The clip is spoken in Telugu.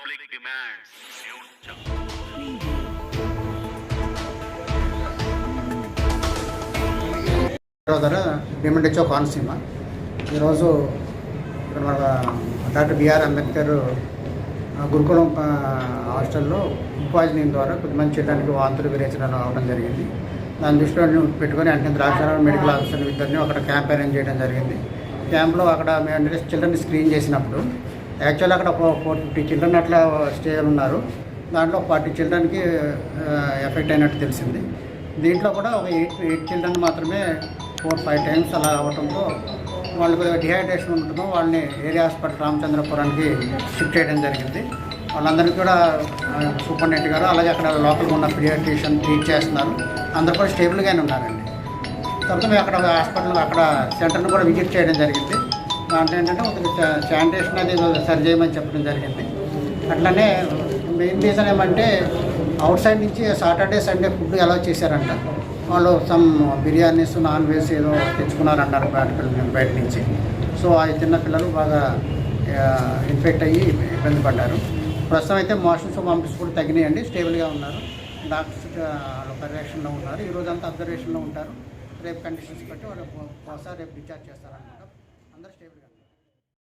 Public demands News Jungle. Konaseema. ఈరోజు ఇక్కడ మన డాక్టర్ బిఆర్ అంబేద్కర్ గురుకులం హాస్టల్లో ఉపాధ్యాయం ద్వారా కొద్దిమంది చేయడానికి వాంతులు విరేచనాలు అవడం జరిగింది. దాని దృష్టిలో పెట్టుకొని అంటే ద్రాక్షారావు మెడికల్ ఆఫీసర్ ఇద్దరిని అక్కడ క్యాంప్ అరేంజ్ చేయడం జరిగింది. క్యాంప్లో అక్కడ మేము చిల్డ్రన్ స్క్రీన్ చేసినప్పుడు యాక్చువల్ అక్కడ ఫోర్ ఫిఫ్టీ చిల్డ్రన్ అట్లా స్టే ఉన్నారు. దాంట్లో ఫార్టీ చిల్డ్రన్కి ఎఫెక్ట్ అయినట్టు తెలిసింది. దీంట్లో కూడా ఒక ఎయిట్ ఎయిట్ చిల్డ్రన్ మాత్రమే ఫోర్ ఫైవ్ టైమ్స్ అలా అవ్వడంతో వాళ్ళకి డిహైడ్రేషన్ ఉంటుందో వాళ్ళని ఏరియా హాస్పిటల్ రామచంద్రపురానికి షిఫ్ట్ చేయడం జరిగింది. వాళ్ళందరికీ కూడా సూపరింటెండెంట్ గారు అలాగే అక్కడ లోకల్గా ఉన్న పీడియాట్రిషియన్ ట్రీట్ చేస్తున్నారు. అందరు కూడా స్టేబుల్గానే ఉన్నారండి. తర్వాత మేము అక్కడ హాస్పిటల్ అక్కడ సెంటర్ను కూడా విజిట్ చేయడం జరిగింది. దాంట్లో ఏంటంటే ఒక శానిటేషన్ అనేది సరి చేయమని చెప్పడం జరిగింది. అట్లనే మెయిన్ రీజన్ ఏమంటే అవుట్ సైడ్ నుంచి సాటర్డే సండే ఫుడ్ అలౌ చేశారంట. వాళ్ళు సమ్ బిర్యానీస్ నాన్ వెజ్ ఏదో తెచ్చుకున్నారన్నారు బయట బయట నుంచి. సో ఆ చిన్న పిల్లలు బాగా ఇన్ఫెక్ట్ అయ్యి ఇబ్బంది పడ్డారు. ప్రస్తుతం అయితే మోషన్స్ వామిటింగ్స్ కూడా తగ్గినాయండి స్టేబుల్గా ఉన్నారు. డాక్టర్స్ వాళ్ళ పర్యవేక్షణలో ఉన్నారు. ఈరోజు అంతా అబ్జర్వేషన్లో ఉంటారు. రేపు కండిషన్స్ బట్టి వాళ్ళు బహుశా రేపు డిశ్చార్జ్ చేస్తారనమాట అందరూ స్టేబుల్గా